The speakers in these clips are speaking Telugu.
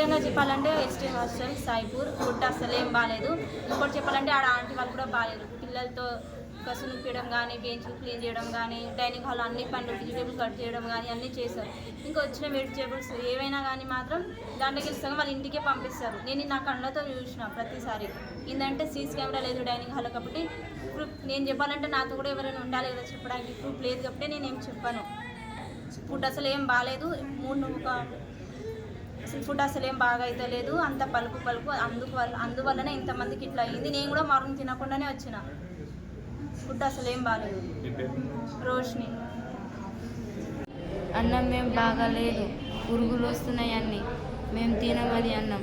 నిజంగా చెప్పాలంటే ఎస్టీ హాస్టల్ సాయిపూర్ ఫుడ్ అసలు ఏం బాగాలేదు ఇంకోటి చెప్పాలంటే ఆడ ఆంటీ వాళ్ళు కూడా బాగాలేదు పిల్లలతో కసులు పీయడం కానీ బెంచ్లు క్లీన్ చేయడం కానీ డైనింగ్ హాల్ అన్ని పనులు వెజిటేబుల్ కట్ చేయడం కానీ అన్నీ చేశారు. ఇంకా వచ్చిన వెజిటేబుల్స్ ఏవైనా కానీ మాత్రం దాంట్లోకి ఇస్తాం వాళ్ళ ఇంటికే పంపిస్తారు. నేను నా కళ్ళతో చూసిన ప్రతిసారి. ఏంటంటే సీసీ కెమెరా లేదు డైనింగ్ హాల్ కాబట్టి ప్రూఫ్ నేను చెప్పాలంటే నాతో కూడా ఎవరైనా ఉండాలి కదా చెప్పడానికి. ప్రూఫ్ లేదు కాబట్టి నేను ఏం చెప్పాను. ఫుడ్ అసలు ఏం బాగాలేదు మూడు ఒక అసలు ఫుడ్ అసలు ఏం బాగా అయితే లేదు. అంత పలుపు పలుపు అందుకు వల్ల అందువల్లనే ఇంతమందికి ఇట్లా అయింది. నేను కూడా మార్నింగ్ తినకుండానే వచ్చిన. ఫుడ్ అసలు ఏం బాగాలేదు రోష్ని. అన్నం మేము బాగాలేదు. పురుగులు వస్తున్నాయి అన్ని. మేము తినమది అన్నం.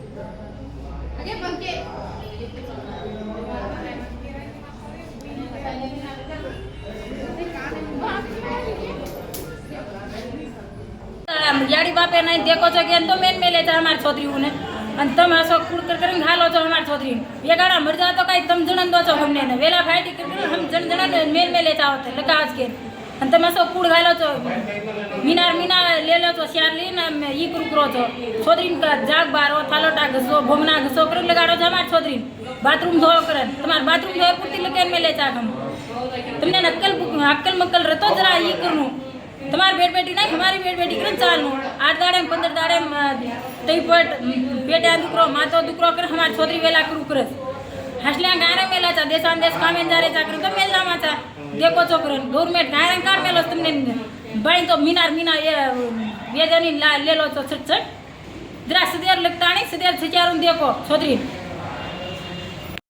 યાડી બાપે નહીં દેખો છો કે તો મેન મેલે છે અમારી છોકરીઓને અને તમે હશો કુડકર કરીને ખાલો છો અમારી છોકરી એ ગાડા મરજા તો કાંઈ તમે જણન દો છો અમને ને. વેલા ફાયટી કરીને હમ, જણ જણા મેલ મેલે ચાવો તો લગાવ જ કે. અને તમે શું કુડ ઘાલો છો, મિનાર મિનાર લે લો છો શ્યાર લઈને ઈ કુરકરો છો. છોતરીને જાગ બારો, થાલોટા ઘસો, ભોમના ઘસો કરી લગાડો છો અમારી છોતરીને. બાથરૂમ ધોયો કરે તમારે બાથરૂમ ધોયો પૂરતી લગે મેં લે ચા તમને અક્કલ અક્કલ મક્કલ રતો જરા ઈ કર બેડ બેટી નાખી, મારી બેડ બેટી કરે ચાલુ આઠ દાડે પંદર દાડે તઈ પટ, બેટા દીકરો માતો દીકરો કરે, અમાર છોકરી વેલા કરું કરે. હાસલે ગારે મેલા ચા દેશાન દેશ કામે જારે ચા કરું, તો મેલા માં ચા. દેખો છોકરો ગવર્મેન્ટ ગારે કાઢ મેલો તમને ભાઈ તો મિનાર મિનાર એ વેદની લેલો તો છટ છટ. જરા સદેર લગતાણી સદેર સચારું દેખો છોકરી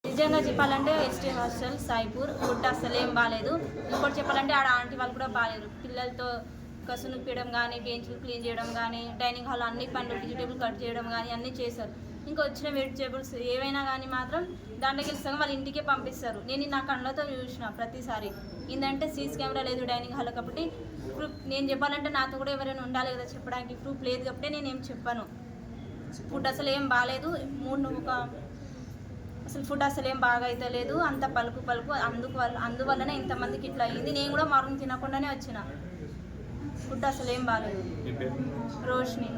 నిజంగా చెప్పాలంటే ఎస్టీ హాస్టల్ సాయిపూర్ గుట్ట అసలు ఏం బాగాలేదు ఇంకోటి చెప్పాలంటే ఆడ ఆంటీ వాళ్ళు కూడా బాగాలేరు పిల్లలతో కసును పీయడం కానీ బెంచ్లు క్లీన్ చేయడం కానీ డైనింగ్ హాల్ అన్ని పనులు వెజిటేబుల్ కట్ చేయడం కానీ అన్నీ చేశారు. ఇంకా వచ్చిన వెజిటేబుల్స్ ఏవైనా కానీ మాత్రం దాంట్లోకి ఇస్తాం వాళ్ళ ఇంటికే పంపిస్తారు. నేను నా కళ్ళతో చూసిన ప్రతిసారి. ఏంటంటే సీసీ కెమెరా లేదు డైనింగ్ హాల్ కాబట్టి ప్రూఫ్ నేను చెప్పాలంటే నాతో కూడా ఎవరైనా ఉండాలి కదా చెప్పడానికి ప్రూఫ్ లేదు కాబట్టి నేను ఏం చెప్పాను. ఫుడ్ అసలు ఏం బాగాలేదు. మూడు ఒక అసలు ఫుడ్ అసలు ఏం బాగా అయితే లేదు. అంత పలుకు పలుకు అందుకు వల్ల అందువల్లనే ఇంతమందికి ఇట్లా అయింది. నేను కూడా మరణం తినకుండానే వచ్చిన. ఫుడ్ అసలు ఏం బాగాలేదు రోష్ని.